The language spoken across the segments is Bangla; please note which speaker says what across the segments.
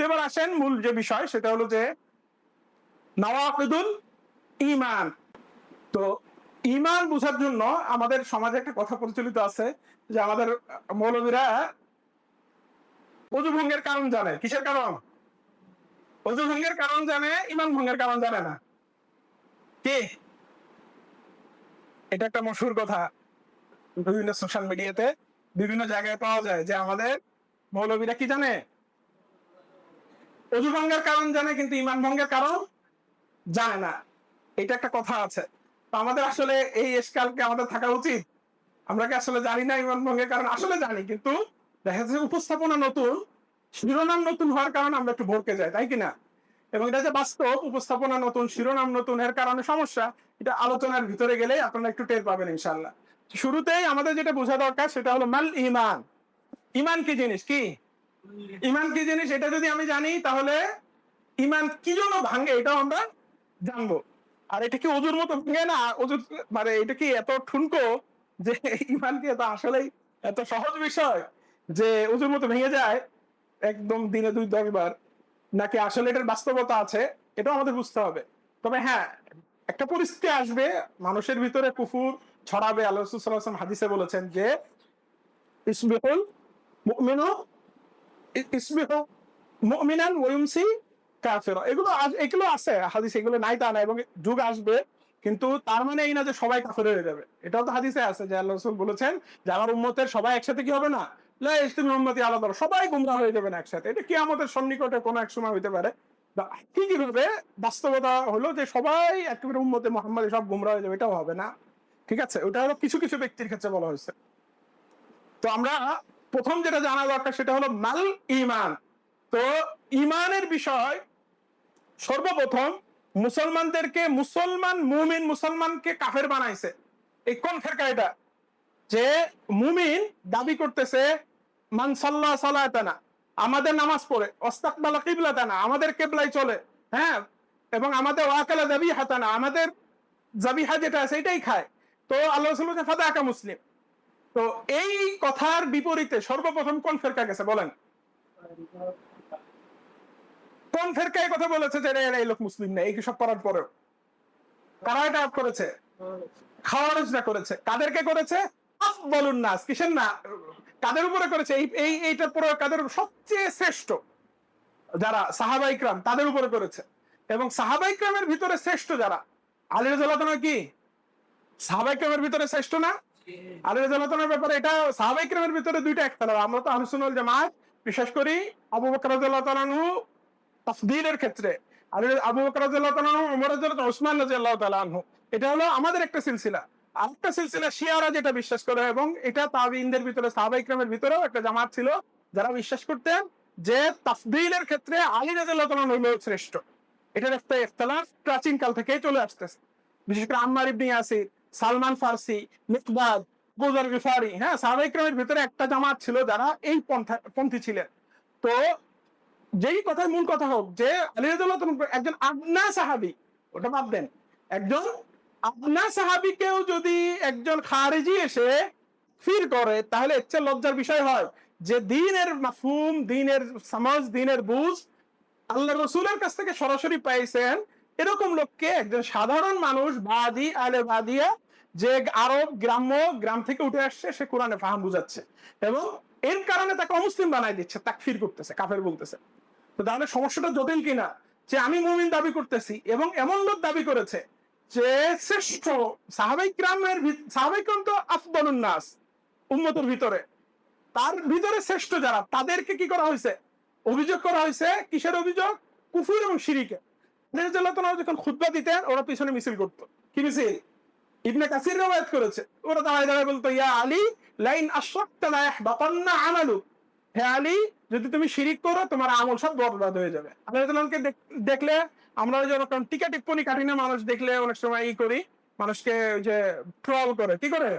Speaker 1: তো এবার আসেন মূল যে বিষয়, সেটা হলো যে নওয়াকিদুল ইমান তো ইমান বোঝার জন্য আমাদের সমাজে একটা কথা প্রচলিত আছে যে আমাদের মৌলবীরা অজু ভঙ্গের কারণ জানে। কিসের কারণ? অজু ভঙ্গের কারণ জানে ইমান ভঙ্গের কারণ জানে না। কি? এটা একটা মশুর কথা। বিভিন্ন সোশ্যাল মিডিয়াতে বিভিন্ন জায়গায় পাওয়া যায় যে আমাদের মৌলবীরা কি জানে? অজু ভঙ্গের কারণ জানে, কিন্তু ইমান ভঙ্গের কারণ জানে না। এটা একটা কথা আছে। তো আমাদের আসলে এই এসকালকে আমাদের থাকা উচিত। আমরা কি আসলে জানি না ইমান ভঙ্গের কারণ? আসলে জানি, কিন্তু দেখা যাচ্ছে উপস্থাপনা নতুন, শিরোনাম নতুন হওয়ার কারণে আমরা একটু ভরকে যাই, তাই কিনা এবং এটা যে বাস্তব, উপস্থাপনা নতুন, শিরোনাম নতুন এর কারণে সমস্যা, এটা আলোচনার ভিতরে গেলে আপনারা একটু টের পাবেন ইনশাল্লাহ শুরুতেই আমাদের যেটা বোঝা দরকার, সেটা হলো মাল ইমান। ইমান কি জিনিস? কি? ইমান কি জিনিস এটা যদি আমি জানি, তাহলে ইমান কি জন্য ভাঙে এটাও আমরা জানব। আর এটা কি অজুর মতো ভেঙে না? অজুর মানে এটা কি এত ঠুনকো যে ইমান কি এত আসলেই এত সহজ বিষয় যে অজুর মতো ভেঙে যায়? একদম দিনে দুই দশ বার নাকি আসলে এটার বাস্তবতা আছে? এটাও আমাদের বুঝতে হবে। তবে হ্যাঁ একটা পরিস্থিতি আসবে, মানুষের ভিতরে কুফুর ছড়াবে। আল্লাহ হাদিসে বলেছেন যে, ইসবিহুল মুমিনু ইসবিহু মুমিনান ওয়ুমসি এগুলো এগুলো আছে, হাদিস এগুলো নাই তা না এবং যুগ আসবে, কিন্তু তার মানে এই না যে সবাই কাফের হয়ে যাবে। এটাও তো হাদিসে আছে যে আল্লাহ রসুল বলেছেন, যে আমার উম্মতের সবাই একসাথে কি হবে না? উম্মতি আলাদা সবাই হয়ে যাবে না একসাথে। এটা কি আমাদের সন্নিকটে কোনো এক সময় হইতে পারে। কি কীভাবে বাস্তবতা হলো যে সবাই একেবারে উম্মতে মোহাম্মদ সব গুমরা হয়ে যাবে, এটাও হবে না। ঠিক আছে? ওটা হলো কিছু কিছু ব্যক্তির ক্ষেত্রে বলা হয়েছে। তো আমরা প্রথম যেটা জানা দরকার সেটা হলো মাল ইমান। তো ইমানের বিষয় সর্বপ্রথম মুসলমানদেরকে মুসলমান মুমিন মুসলমানকে কাফের বানাইছে। এই কোন ফেরকা এটা? যে মুমিন দাবি করতেছে, মান সাল্লাহ সালাতানা, আমাদের নামাজ পড়ে অস্তাকবালা কিবলাতানা, আমাদের কেবলাই চলে হ্যাঁ? এবং আমাদের ওয়াকালা দাবি হাতানা আমাদের জাবিহা যেটা আছে এটাই খায়। তো আল্লাহ ফাদা আকা মুসলিম। তো এই কথার বিপরীতে সর্বপ্রথম কোন ফেরকা গেছে বলেন? কোন ফেরকা এই কথা বলেছে যে এরা এই লোক মুসলিম না, এই সব করার পরেও? কারা এটা করেছে? খাওয়ারজরা করেছে। কাদেরকে করেছে? আফদলুন নাস। কিসের না? কাদের উপরে করেছে? এই এই এইটার পরে কাদের সবচেয়ে শ্রেষ্ঠ। যারা সাহাবা ইকরাম, তাদের উপরে করেছে। এবং সাহাবা ইকরামের ভিতরে শ্রেষ্ঠ যারা? আলী রাজা কি? সাহাবা ইকরামের ভিতরে শ্রেষ্ঠ না? আলী ব্যাপারে এটা ভিতরে দুইটা আমরা তো জামাত করি আবু বকর আনহু ক্ষেত্রে। আর আবু বকর আনহু এটা হলো আমাদের একটা সিলসিলা। সিলসিলা শিয়ারা যেটা বিশ্বাস করে, এবং এটা তাবিইনদের ভিতরে সাহাবা ইকরামের ভিতরেও একটা জামাত ছিল, যারা বিশ্বাস করতেন যে তাফদীলের ক্ষেত্রে আলী আনহু হলো শ্রেষ্ঠ। এটার একটা প্রাচীন কাল থেকেই চলে আসতেছে। বিশেষ করে আম্মার ইবনে ইয়াসির সালমান ফার্সি মিকদাদ গোজার গিফারি হ্যাঁ সাহাবা ইকরামের ভিতরে একটা জামাত ছিল যারা এই পন্থা, পন্থী ছিলেন। তো যেই কথার মূল কথা হোক, যে আলী একজন আবনা সাহাবী, ওটা একজন আবনা যদি একজন খারেজি এসে ফির করে, তাহলে এর চেয়ে লজ্জার বিষয় হয় যে দিনের মাফহুম, দিনের সমাজ, দিনের বুঝ আল্লাহ রসুলের কাছ থেকে সরাসরি পাইছেন এরকম লোককে একজন সাধারণ মানুষ বাদি আলে বাদিয়া যে আরব গ্রাম্য গ্রাম থেকে উঠে আসছে, সে কোরআনে ফাহাম বুঝাচ্ছে এবং এর কারণে তাকে অমুসলিম বানাই দিচ্ছে, তাকফির করতেছে, কাফের বলতেছে। তো তাহলে সমস্যাটা জটিল কিনা? যে আমি মুমিন দাবি করতেছি এবং এমন লোক দাবি করেছে যে শ্রেষ্ঠ সাহাবাই গ্রামের সাহাবাই তো আফদলুন নাস উন্মতের ভিতরে। তার ভিতরে শ্রেষ্ঠ যারা, তাদেরকে কি করা হয়েছে? অভিযোগ করা হয়েছে, কিসের অভিযোগ? কুফুর এবং যখন খুতবা দিতেন, ওরা পিছনে মিছিল করতো। কি মিছিল? ইবনে কাসির করেছে। ওরা দাঁড়ায় দাঁড়ায় বলতো, ইয়া আলী, লাইন হে আলী, যদি তুমি শিরিক করো, তোমার আমল সব বরবাদ হয়ে যাবে। আল্লাহ তাআলাকে দেখলে, আমরা ওই যে ওরকম টিকা টিপ্পনি কাটি না মানুষ দেখলে অনেক সময় ই করি, মানুষকে ওই যে ট্রল করে। কি করে?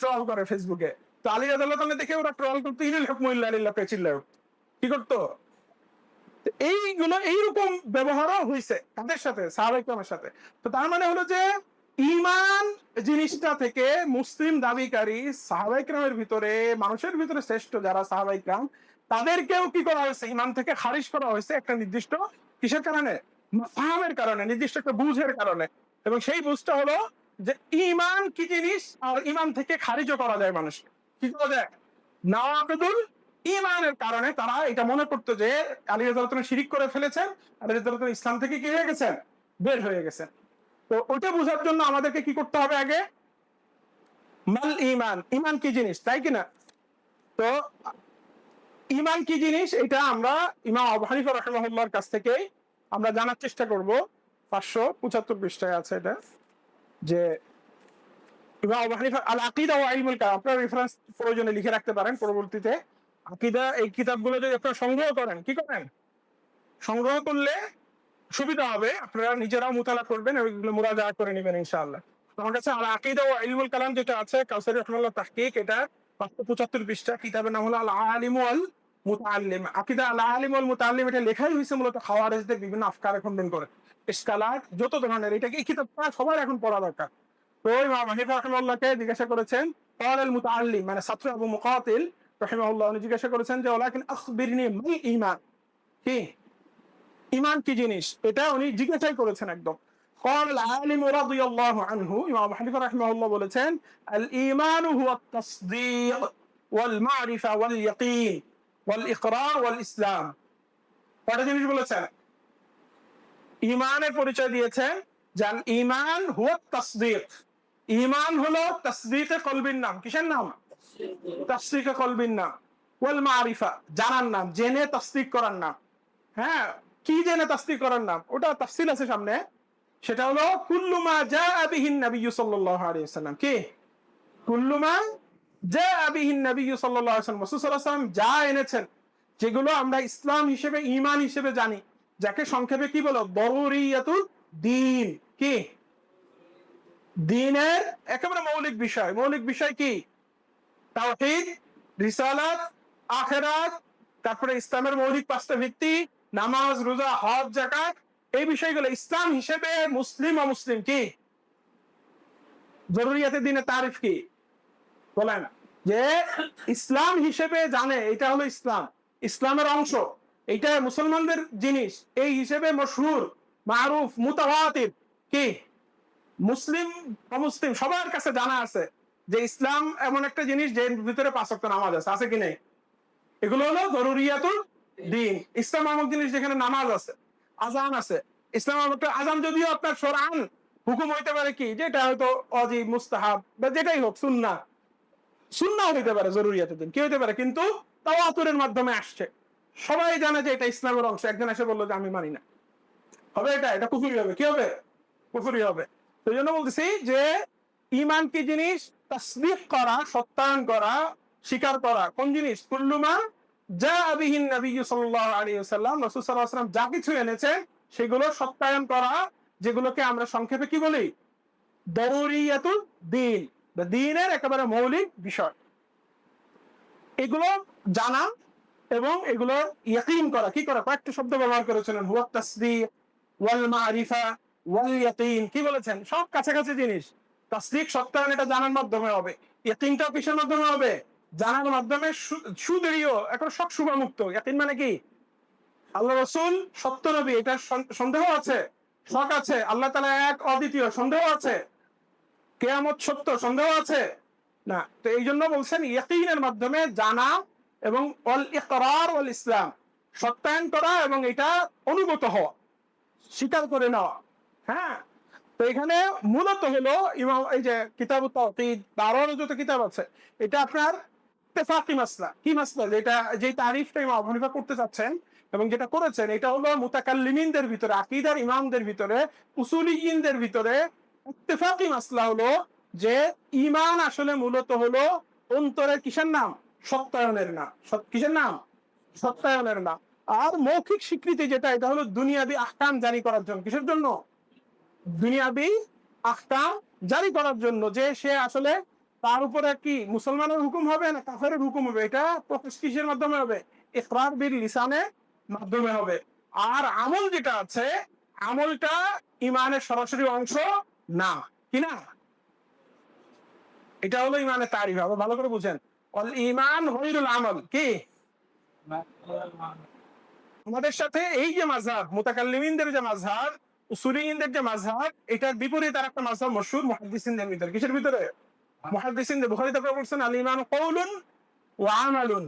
Speaker 1: ট্রল করে ফেসবুকে তো আলী তাআলা দেখে ওরা ট্রল করতো ইনুল হুকমু ইল্লা লিল্লাহ পেচিল্লাহ কি করতো? এইগুলো এইরকম ব্যবহারও হয়েছে তাদের সাথে সাহাবাইকরামের সাথে। তো তার মানে হলো যে ইমান জিনিসটা থেকে মুসলিম দাবিকারী সাহাবাইকরামের ভিতরে, মানুষের ভিতরে শ্রেষ্ঠ যারা সাহাবাইকরাম তাদেরকেও কি করা হয়েছে? ইমান থেকে খারিজ করা হয়েছে একটা নির্দিষ্ট কিসের কারণে? ফাহামের কারণে, নির্দিষ্ট একটা বুঝের কারণে। এবং সেই বুঝটা হলো যে ইমান কি জিনিস? আর ইমান থেকে খারিজও করা যায় মানুষকে। কি করা যায়? নওয়াবেদুল ইমানের কারণে তারা এটা মনে করতো যে আলী রাজাতন শিরিক করে ফেলেছেন, আলী রাজাতন ইসলাম থেকে কি হয়ে গেছেন? বের হয়ে গেছেন। তো ওইটা বোঝার জন্য আমাদেরকে কি করতে হবে আগে? মাল ইমান ইমান কি জিনিস, তাই কিনা? তো ইমান কি জিনিস, এটা আমরা ইমাম আবু হানিফা রহমাহুল্লাহর কাছ থেকে আমরা জানার চেষ্টা করব। পাঁচশো পঁচাত্তর পৃষ্ঠায় আছে এটা, যে ইমাম আবু হানিফা আল আকিদা ও ইলমুল কালাম, আপনারা রেফারেন্স প্রয়োজনে লিখে রাখতে পারেন পরবর্তীতে। আকিদা এই কিতাবগুলো যদি আপনারা সংগ্রহ করেন, কি করেন? সংগ্রহ করলে সুবিধা হবে। আপনারা নিজেরাও মোতালা করবেন এগুলো মোরাজা করে নেবেন, ইনশাআল্লাহ। আমার কাছে আর আকিদা ও কালাম যেটা আছে, কাউসারি রহমাল্লাহ তাহকিক, এটা পাঁচশো পঁচাত্তর পৃষ্ঠা। কিতাবের নাম হলো মুতাল্লিম আকিদা মুতাল্লিম এটা লেখাই হয়েছে মূলত খাওয়ারেজদের বিভিন্ন আফকার খণ্ডন করে। যত ধরনের, এটা কি কিতাব সবার এখন পড়া দরকার। তো ওই রহমাল্লাহকে জিজ্ঞাসা করেছেন কাল মুতাল্লিম মানে ছাত্র আবু মুকাতিল রাহিমাহুল্লাহ উনি জিজ্ঞাসা করেছেন যে ওলাকিন আখবিরনি মাল ঈমান কি ঈমান কি জিনিস এটা উনি জিজ্ঞাসাই করেছেন একদম قال العالم رضي الله عنه ইমাম হানিফা রাহিমাহুল্লাহ বলেছেন الإيمان هو التصديق والمعرفة واليقين والإقرار والإسلام কয়টা জিনিস বলেছেন ইমানের পরিচয় দিয়েছেন যান ইমান হুয়া তাসদিক ইমান হলো তাসদিকে কলবির নাম কিসের নাম নাম, জেনে তাসদিক করার হ্যাঁ কি জেনে তাসদিক করার ওটা তাফসিল আছে সামনে। সেটা হলো কুল্লুমা যা আবিহিন নবী কি? কুল্লুমা যা আবিহিন নবী ওয়াসাল্লাম যা এনেছেন, যেগুলো আমরা ইসলাম হিসেবে, ঈমান হিসেবে জানি, যাকে সংক্ষেপে কি বলো? দরুরিয়াতুল দিন। কি? দিনের একেবারে মৌলিক বিষয়। মৌলিক বিষয় কি? তাওহীদ, রিসালাত, আখেরাত, তারপরে ইসলামের মৌলিক পাঁচটা ভিত্তি, নামাজ, রোজা, হজ জাকাত এই বিষয়গুলো ইসলাম হিসেবে মুসলিম অমুসলিম কি? জরুরিয়াতের দিনে তারিফ কি? বলেন যে ইসলাম হিসেবে জানে, এটা হলো ইসলাম, ইসলামের অংশ, এটা মুসলমানদের জিনিস, এই হিসেবে মশহুর, মারুফ মুতাওয়াতির কি? মুসলিম, অমুসলিম সবার কাছে জানা আছে। যে ইসলাম এমন একটা জিনিস যে ভিতরে পাঁচ ওয়াক্ত নামাজ আছে আছে কি নেই? এগুলো হলো জরুরিয়াতুল দিন। ইসলাম নামক জিনিস যেখানে নামাজ আছে, আজান আছে। ইসলাম একটা আজান যদিও আপনার সরান হুকুম হইতে পারে কি, যেটা হয়তো অজীব, মুস্তাহাব বা যেটাই হোক সুন্না সুন্না হইতে পারে জরুরিয়াতের দিন, কি হইতে পারে? কিন্তু তাও আতুরের মাধ্যমে আসছে। সবাই জানে যে এটা ইসলামের অংশ। একজন এসে বলল যে, আমি মানি না। হবে এটা? এটা কুফুরি হবে। কি হবে? কুফুরি হবে। তো জন্য বলতেছি যে ইমান কি জিনিস? তাসদিক করা, সত্যায়ন করা, স্বীকার করা। কোন জিনিস? কুল্লুমা যা আবিহীন নবী সাল্লাল্লাহু আলাইহি ওয়াসাল্লাম, রাসূল আলাইহি যা কিছু এনেছেন, সেগুলো সত্যায়ন করা, যেগুলোকে আমরা সংক্ষেপে কি বলি? দরুরিয়াতুল দিন। দিনের একেবারে মৌলিক বিষয়। এগুলো জানা এবং এগুলো ইয়াকিন করা। কি করা? কয়েকটা শব্দ ব্যবহার করেছিলেন। হুয়া তাসদিক ওয়াল মারিফা, ওয়াল ইয়াকিন। কি বলেছেন? সব কাছাকাছি জিনিস। তাসদিক সত্যায়ন এটা জানার মাধ্যমে হবে। ইয়াকিনটাও কিসের মাধ্যমে হবে। জানার মাধ্যমে সুদৃঢ়, এখন সব শুভামুক্ত। ইয়াকিন মানে কি? আল্লাহ রসুল, সত্য নবী, এটা সন্দেহ আছে? শখ আছে? আল্লাহ তালা এক, অদ্বিতীয়, সন্দেহ আছে? কেয়ামত সত্য, সন্দেহ আছে? না। তো এই জন্য বলছেন ইয়াকিনের মাধ্যমে জানা এবং অল ইকরার অল ইসলাম। সত্যায়ন করা এবং এটা অনুগত হওয়া। স্বীকার করে নেওয়া। হ্যাঁ? তো এখানে মূলত হলো ইমাম, এই যে কিতাব তাওহীদ বারো যত কিতাব আছে, এটা আপনার ইত্তেফাকি মাসলা। কি মাসলা? যেটা যে তারিফটা ইমাম করতে চাচ্ছেন এবং যেটা করেছেন, এটা হলো মুতাকাল্লিমিনদের ভিতরে, আকীদার ইমামদের ভিতরে ভিতরে মাসলা হলো যে ঈমান আসলে মূলত হলো অন্তরের কিসের নাম? সত্যায়নের নাম। কিসের নাম? সত্যায়নের নাম। আর মৌখিক স্বীকৃতি যেটা, এটা হলো দুনিয়াবি আহকাম জারি করার জন্য। কিসের জন্য? দুনিয়াবি আহকাম জারি করার জন্য যে সে আসলে তার উপরে কি মুসলমানের হুকুম হবে না কাফেরের হুকুম হবে? এটা প্রকাশ কিসের মাধ্যমে হবে। ইকরার বিল লিসানের মাধ্যমে হবে। আর আমল যেটা আছে আমলটা ইমানের সরাসরি অংশ না। কি না? এটা হলো ইমানের তারিফ। আবার ভালো করে বুঝেন। অল ইমান হইরুল আমল। কি? আমাদের সাথে এই যে মাঝহাব মুতাকাল্লিমিনদের যে মাঝহাব উসুলিনদের যে মাঝহাব এটার বিপরীত আর একটা মাঝহাব মশহুর মুহাদ্দিসিনদের ভিতরে। কিসের ভিতরে? আপনারা বলছেন আল ঈমান কওলুন ওয়া আমালুন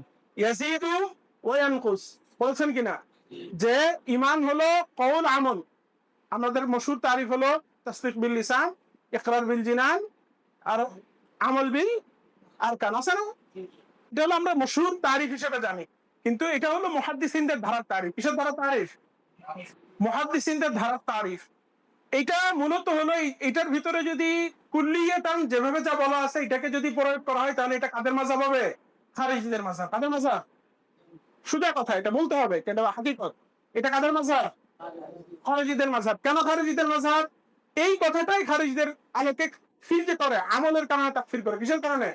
Speaker 1: ওয়া ইয়ানকুস। বলছেন কিনা? যে ঈমান হলো কওল আমল। আমাদের মশহুর তারিফ হলো তাসদিক বিল লিসান, ইকরার বিল জিনান, আর আমল বিল আরকান। আছে না? এটা হলো আমরা মশহুর তারিফ হিসেবে জানি। কিন্তু এটা হলো মুহাদ্দিসিনদের ধারার তারিফ। কিসের ধারার তারিফ? মুহাদ্দিসিনদের ধারার তারিফ। এটা মূলত হলো এটার ভিতরে যদি কুল্লিয়াতান যেভাবে যা বলা আছে, এটাকে যদি প্রয়োগ করা হয়, তাহলে এটা কাদের মাঝাব হবে? খারিজিদের মাঝাব। কাদের মাঝাব? সুদা কথা, এটা বলতে হবে, এটা হাকিকত। এটা কাদের মাঝাব? খারিজিদের মাঝাব। কেন খারিজিদের মাঝাব? এই কথাটাই খারিজদের আলোকে ফির যে করে আমলের কারণে তাকফির করে। কিসের কারণে?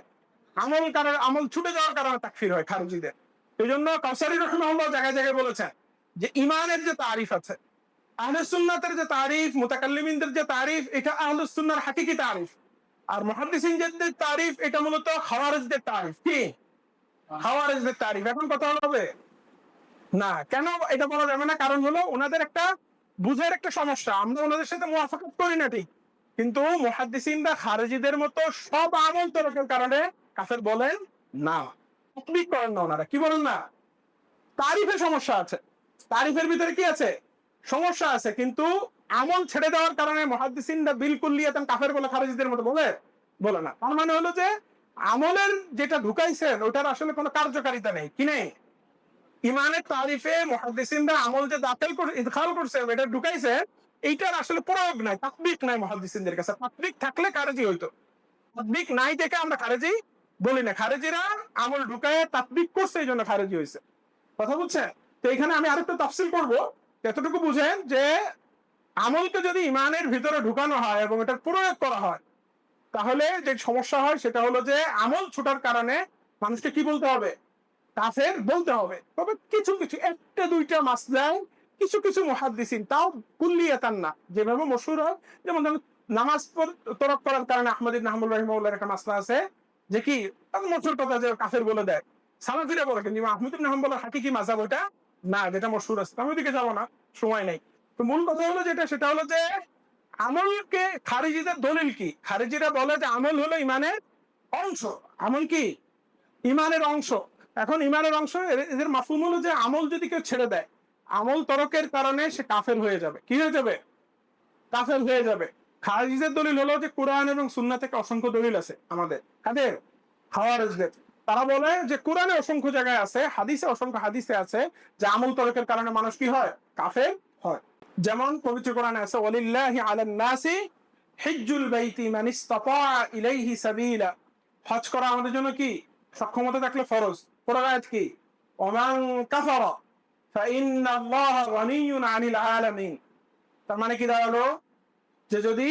Speaker 1: আমল কারণে, আমল ছুটে যাওয়ার কারণে তাকফির হয় খারিজিদের। এই জন্য কাউসারি রহমাল্লাহ জায়গায় জায়গায় বলেছেন যে ইমানের যে তারিফ আছে আহলে সুন্নাতের যে তারিফ, মুতাকাল্লিমিনদের যে তারিফ, এটা আহলে সুন্নার হাকিকি তারিফ। আর মুহাদ্দিসিনদের যে তারিফ, এটা মূলত খাওয়ারিজদের তারিফ। কি? খাওয়ারিজদের তারিফ। এখন কথা হবে। না, কেন এটা বলা যাবে না? কারণ হলো ওনাদের একটা বুঝের একটা সমস্যা। আমরা ওনাদের সাথে মুয়াফাকাত করি না ঠিক। কিন্তু মুহাদ্দিসিনরা খারেজিদের মতো সব আমল তরকের কারণে কাফের বলেন, না করেন না ওনারা। কি বলেন না? তারিফের সমস্যা আছে। তারিফের ভিতরে কি আছে? সমস্যা আছে, কিন্তু আমল ছেড়ে দেওয়ার কারণে মহাদ্দিসিনরা বিলকুল লিয়াতেন কাফের বলে খারেজিদের মতো, বলে? বলে না। তার মানে হলো যে, আমলের যেটা ঢুকাইছেন, ওটার আসলে কোনো কার্যকারিতা নেই। কি নেই? ইমানের তারিফে মহাদ্দিসিনরা আমল যে দাখিল ইদখাল করছে এটা ঢুকাইছে এইটার আসলে প্রয়োগ নাই তাকবিক নাই মহাদ্দিসিনদের কাছে। তাকবিক থাকলে কারেজি হইতো। তাকবিক নাই দেখে আমরা খারেজি বলি না। খারেজিরা আমল ঢুকায় তাকবিক করছে এই জন্য খারেজি হয়েছে কথা বুঝছেন? তো এখানে আমি আরেকটা তফসিল করব। এতটুকু বুঝেন যে আমলকে যদি ইমানের ভিতরে ঢুকানো হয় এবং এটার প্রয়োগ করা হয়, তাহলে যে সমস্যা হয় সেটা হলো যে আমল ছুটার কারণে মানুষকে কি বলতে হবে? কাফের বলতে হবে। তবে কিছু কিছু, একটা দুইটা মাসলায় কিছু কিছু মহাদ্দিসিন, তাও কুল্লিয়াতান না। যেভাবে মশুর হয়, যেমন ধরুন নামাজ তরক করার কারণে আহমদ ইবনে হাম্বল একটা মাসলা আছে, যে কি মশুর কথা যে কাফের বলে দেয়। সালাফিরা বলে, কিন্তু আহমদ ইবনে হাম্বলের হাকিকি মাযহাব ওটা না, যেটা মশুর আছে। আমি ওদিকে যাব না, সময় নেই। তো মূল কথা হলো যেটা, সেটা হলো যে, আমলকে খারিজিদের দলিল কি? খারিজিরা বলে যে আমল হলো ইমানের অংশ। আমল কি? ইমানের অংশ। এখন ইমানের অংশ এদের মাফুম হলো যে আমল যদি কেউ ছেড়ে দেয়, আমল তরকের কারণে সে কাফের হয়ে যাবে। কি হয়ে যাবে? কাফের হয়ে যাবে। খারিজের দলিল হলো যে কোরআন এবং সুন্না থেকে অসংখ্য দলিল আছে আমাদের। কাদের? খাওয়ারিজদের। তারা বলে যে কোরআনে অসংখ্য জায়গায় আছে, হাদিসে অসংখ্য হাদিসে আছে যে আমল তরকের কারণে মানুষ কি হয়? কাফের হয়। যেমন পবিত্র কোরআনে আছে, ওয়ালিল্লাহি আলান নাসি হিজ্জুল বাইতি মান ইসতাতা ইলাইহি সাবিলা। হজ করা আমাদের জন্য কি? সক্ষমতা থাকলে ফরজ। কোরআন আয়াত কি? ওমান কাফারা গানিয়্যুন আনিল আলামিন। তার মানে কি দাঁড়াল? যে যদি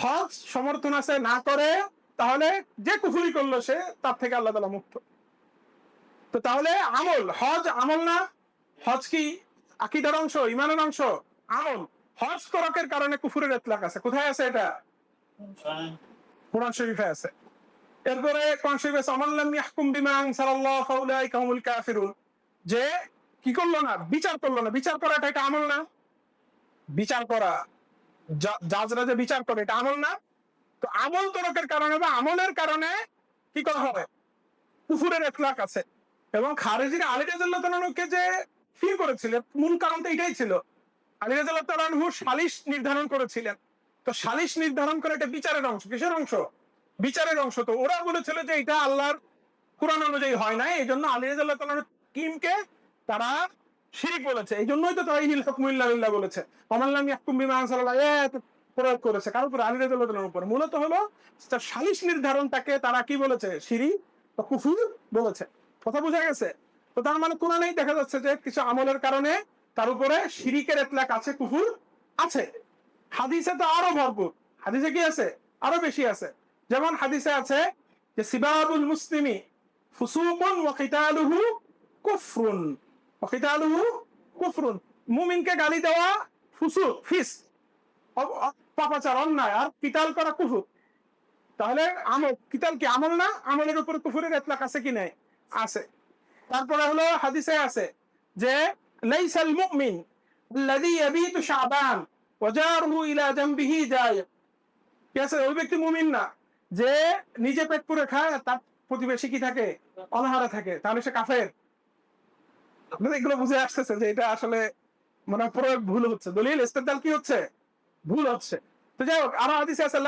Speaker 1: হজ সমর্থন আছে না করে তাহলে যে কুফুরি করল সে, তার থেকে আল্লাহ তালা মুক্ত। তো তাহলে আমল, হজ আমল না? হজ কি আকিদার অংশ, ইমানের অংশ? আমল, হজ তরকের কারণে কুফুরের এতলাক আছে। কোথায় আছে এটা? কোরআন শরীফে আছে। এরপরে কোরআন শরীফে আছে ইয়াহকুম বিমা আনসালাল্লাহু ফাউলাইকা হুমুল কাফিরুন। যে কি করল না? বিচার করল না। বিচার করাটা এটা আমল না? বিচার করা। জাজরা যে বিচার করে, এটা আমল না? তো আমল তরকের কারণে বা আমলের কারণে কি করা হবে? কুফুরের এতলাক আছে। এবং খারেজির আলী রাজাল্লাহকে যে ফিল করেছিলেন, মূল কারণটা এটাই ছিল। আলী রাজাল্লাহ সালিশ নির্ধারণ করেছিলেন। তো সালিশ নির্ধারণ করে এটা বিচারের অংশ। কিসের অংশ? বিচারের অংশ। তো ওরা বলেছিল যে এটা আল্লাহর কোরআন অনুযায়ী হয় না এই জন্য আলী রাজাল্লাহ টিমকে তারা শিরিক বলেছে। এই জন্যই তো তারা ইহিল হুকমুল্লাহ বলেছে। অমাল্লাম ইয়াকুম বিমা আনসাল্লাহ এত প্রয়োগ করেছে। কার উপর? আলী রাজাল্লাহ উপর। মূলত হলো তার সালিশ নির্ধারণটাকে তারা কি বলেছে? শিরি বা কুফুর বলেছে। কথা বোঝা গেছে? তো তার মানে কোরআনেই দেখা যাচ্ছে যে কিছু আমলের কারণে তার উপরে শিরিকের এতলাক আছে, কুফুর আছে। হাদিসে তো আরও ভরপুর। হাদিসে কি আছে? আরও বেশি আছে। যেমন হাদিসে আছে যে সিবাবুল মুসলিমি ফুসুকুন ওয়া কিতালুহু কুফরুন। ওয়া কিতালুহু কুফরুন। মুমিনকে গালি দেওয়া ফিস। অ- পাপাচার অন্যায় আর কিতাল করা কুফুর তাহলে আমল কিতাল কি আমল না আমলের উপর কুফুরের এতলাক আছে কি নাই আছে তারপরে হলো হাদিসে আছে যে লাইসাল মুমিন الذي يبيت شعبان وجاره الى جنبه جائع কি আছে ওই ব্যক্তি মুমিন না যে নিজে পেট পুরে খায় আর তার প্রতিবেশী কি থাকে অনাহারে থাকে তাহলে সে কাফের আপনাদের এগুলো বুঝে আসতেছে যে এটা আসলে মানে প্রয়োগ ভুল হচ্ছে দলিল ইস্তেদলাল কি হচ্ছে ভুল হচ্ছে। তো যাই হোক, আরও হাদিসে আছে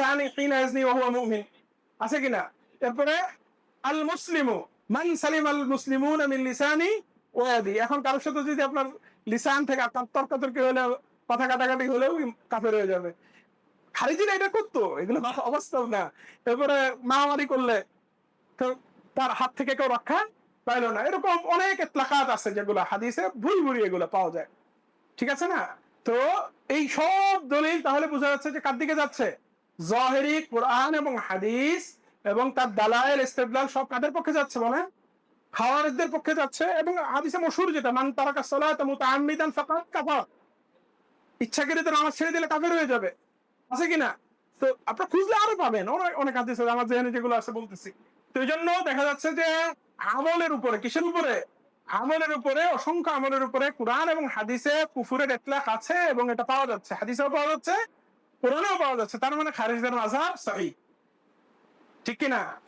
Speaker 1: জানি হুয়া মুমিন আছে কিনা এরপরে আল মুসলিমু মান সালিম আল মুসলিমুন মিন লিসানি এখন কারোর সাথে যদি আপনার লিসান থেকে আপনার তর্কাতর্কি হলে কথা কাটাকাটি হলেও কাফের হয়ে যাবে। খারিজিরা এটা করতো এগুলো না। এরপরে, মারামারি করলে তো তার হাত থেকে কেউ রক্ষা পাইলো না। এরকম অনেক এতলাকাত আছে যেগুলো হাদিসে ভুল ভুরি এগুলো পাওয়া যায়। ঠিক আছে না? তো এই সব দলিল তাহলে বোঝা যাচ্ছে যে কার দিকে যাচ্ছে? জহেরি, কোরআন এবং হাদিস এবং তার দালায়েল ইস্তেদলাল সব কাদের পক্ষে যাচ্ছে বলেন? খাওয়ারদের পক্ষে যাচ্ছে এবং হাদিসে মশুর যেটা, মান তারাকা সালাত মুতাআম্মিদান ফাকাত কাফার। ইচ্ছাকৃত নামাজ ছেড়ে দিলে কাফের হয়ে যাবে। আছে কিনা? তো আপনার খুঁজলে আরও পাবেন। অনেক হাদিস আমার জেনে যেগুলো আছে বলতেছি। তো এই জন্য দেখা যাচ্ছে যে আমলের উপরে, কিসের উপরে? আমলের উপরে, অসংখ্য আমলের উপরে কোরআন এবং হাদিসে কুফুরের এতলাক আছে এবং এটা পাওয়া যাচ্ছে। হাদিসেও পাওয়া যাচ্ছে, কোরআনেও পাওয়া যাচ্ছে। তার মানে খারিজদের মাঝাব সহি। ঠিক কিনা?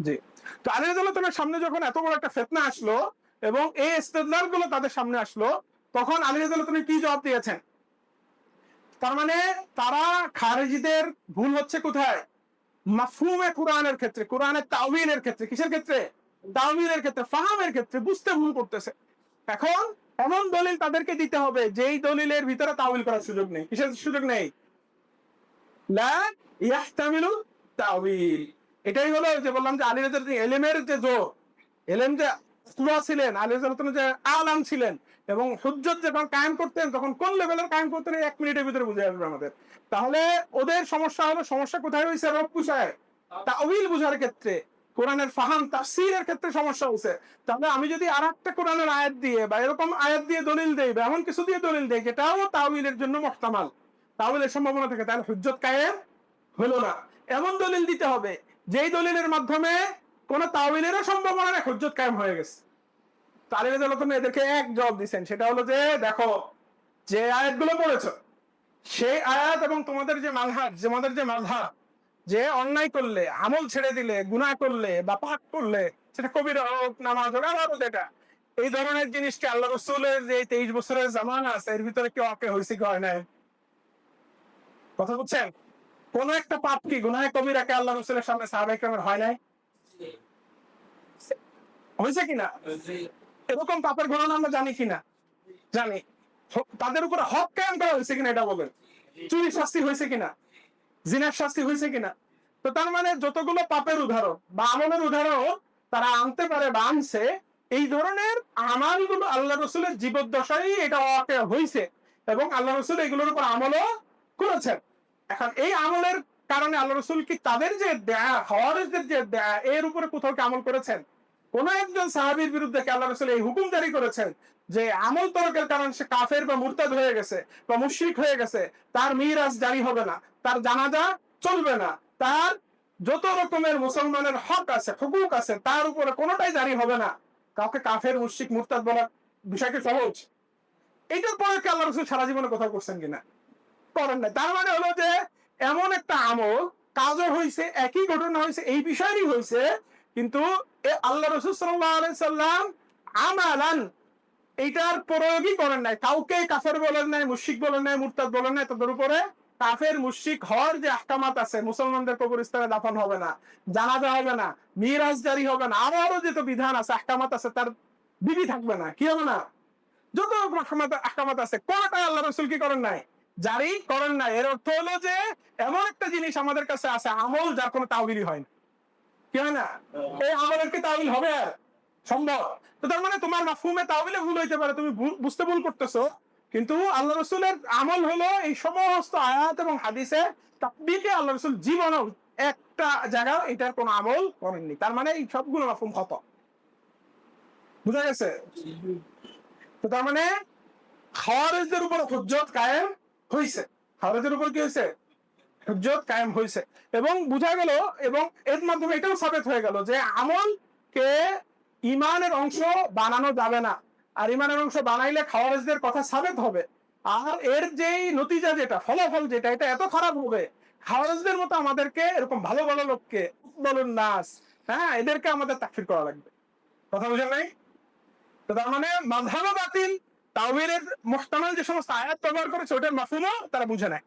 Speaker 1: জি। তো আলিরাজের সামনে যখন এত বড় একটা ফেতনা আসলো এবং এই ইস্তেদলালগুলো তাদের সামনে আসলো, তখন আলিরাজুল্লাহ তুমি কি জবাব দিয়েছেন? তার মানে তারা খারেজিদের ভুল হচ্ছে কোথায়? মাফহুমে কোরআনের ক্ষেত্রে, কোরআনের তাওয়িলের ক্ষেত্রে। কিসের ক্ষেত্রে? তাওয়িলের ক্ষেত্রে, ফাহামের ক্ষেত্রে বুঝতে ভুল করতেছে। এখন এমন দলিল তাদেরকে দিতে হবে, যেই দলিলের ভিতরে তাওয়িল করার সুযোগ নেই। কিসের সুযোগ নেই? ইয়াহতামিলু তাওয়িল এটাই হলো যে বললাম যে আলী রাজার এলেমের যে জোর, এলেম যে কুরা ছিলেন, আলী রাজার যে আলাম ছিলেন, এবং হুজ্জত যখন কায়েম করতেন, তখন কোন লেভেলের কায়েম করতেন এক মিনিটের ভিতরে বুঝে আসবে আমাদের। তাহলে ওদের সমস্যা হলো, সমস্যা কোথায় হয়েছে রব পুষায় তাওয়িল বুঝার ক্ষেত্রে। কোরআনের ফাহাম তাফসীরের ক্ষেত্রে সমস্যা হচ্ছে। তাহলে আমি যদি আর একটা কোরআনের আয়াত দিয়ে বা এরকম আয়াত দিয়ে দলিল দেই বা এমন কিছু দিয়ে দলিল দেই, যেটাও তাওয়িলের জন্য মহতামাল তাওয়িলের সম্ভাবনা থাকে, তাহলে হুজ্জত কায়েম হলো না। এমন দলিল দিতে হবে, যেই দলিলের মাধ্যমে কোন তাওয়িলেরও সম্ভাবনা নেই, হুজ্জত কায়েম হয়ে গেছে। তালিবে তুমি এদেরকে এক জবাব দিচ্ছেন, সেটা হলো যে, দেখো, যে আয়াতগুলো পড়েছ, সেই আয়াত এবং তোমাদের যে মালহাজ তোমাদের যে মালহাব যে অন্যায় করলে আমল ছেড়ে দিলে গুনাহ করলে বা পাপ করলে সেটা কবির হোক নামাজ হোক আবারও যেটা এই ধরনের জিনিসকে আল্লাহ রসুলের যে তেইশ বছরের জামান আছে এর ভিতরে কেউ অকে হয়েছে কি হয় নাই? কথা বুঝছেন? কোন একটা পাপ কি গুনাহ কবিরাকে আল্লাহ রসুলের সামনে সাহাবাহিকের হয় নাই? হয়েছে কিনা এরকম পাপের ঘটনা আমরা জানি কিনা জানি। তাদের উপরে হক কায়েম করা হয়েছে কিনা এটা বলেন। চুরি শাস্তি হয়েছে কিনা জিনার শাস্তি হয়েছে কিনা? তো তার মানে যতগুলো পাপের উদাহরণ বা আমলের উদাহরণ তারা আনতে পারে বা আনছে, এই ধরনের আমালগুলো আল্লাহ রসুলের জীবদ্দশায় এটা হয়েছে এবং আল্লাহ রসুল এগুলোর উপর আমলও করেছেন। এখন এই আমলের কারণে আল্লাহ রসুল কি তাদের যে দেয়া হওয়ারের যে দেয়া, এর উপরে কোথাও কি আমল করেছেন? কোন একজন সাহাবীর বিরুদ্ধে আল্লাহ রসুল এই হুকুম জারি করেছেন যে আমল তরকের কারণে সে কাফের বা মুরতাদ হয়ে গেছে বা মুশরিক হয়ে গেছে, তার মিরাজ জারি হবে না, তার জানাজা চলবে না, তার যত রকমের মুসলমানের হক আছে, হুকুক আছে, তার উপরে কোনোটাই জারি হবে না। কাউকে কাফের, মুশরিক, মুরতাদ বলার বিষয়কে সহজ? এইটার পরে কি আল্লাহ রসুল সারা জীবনে কোথাও করছেন কিনা? করেন নাই। তার মানে হলো যে, এমন একটা আমল, কাজও হয়েছে একই ঘটনা হয়েছে এই বিষয়েরই হয়েছে কিন্তু আল্লাহ রসুল সাল্লাম আমালান, এইটার প্রয়োগই করেন নাই। কাউকে কাফের বলেন নাই মুশিক বলেন নাই, মুরতাদ বলেন নাই, তাদের উপরে কাফের মুশিক হওয়ার যে আহকামাত আছে, মুসলমানদের কবরস্থানে দাফন হবে না, জানাজা হবে না, মিরাজ জারি হবে না আরও যে তো বিধান আছে, আহকামাত আছে, তার বিধি থাকবে না, কি হবে না? যত রকম আহকামাত আছে, কোনটাই আল্লাহ রসুল কি করেন নাই? জারি করেন নাই। এর অর্থ হলো যে, এমন একটা জিনিস আমাদের কাছে আছে, আমল যার কোনো তাওবিলি হয় না। না? এই আমলের তাওবিল হবে আর? সম্ভব? তো তার মানে তোমার মাফহুমে তাওবিলে ভুল হইতে পারে, তুমি বুঝতে ভুল করতেছো। কিন্তু আল্লাহ রসুলের আমল হলো এই সমস্ত আয়াত এবং হাদিসে আল্লাহ রসুল জীবনেও একটা জায়গা এটার কোনো আমল করেননি। তার মানে এই সবগুলো মাফহুম খত বুঝা গেছে? তো তার মানে খাওয়ারেজদের উপর হুজ্জত কায়েম হইছে। খাওয়ারেজের উপর কি হয়েছে হুজ্জত কায়েম হয়েছে। এবং বোঝা গেল এবং এর মাধ্যমে এটাও সাবেত হয়ে গেল যে ইমানের অংশ বানানো যাবে না। আর ইমানের অংশ বানাইলে খাওয়ারেজদের কথা সাবেত হবে। আর এর যেই নতিজা যেটা, ফলাফল যেটা, এটা এত খারাপ হবে, খাওয়ারেজদের মতো আমাদেরকে এরকম ভালো ভালো লোককে বলুন নাস হ্যাঁ এদেরকে আমাদের তাকফির করা লাগবে। কথা বুঝেন নাই? তো তার মানে মাঝহাব বাতিল, তাওবিরের যে সমস্ত আয়াত ব্যবহার করেছে, ওটার মাফুমও তারা বুঝে নেয়।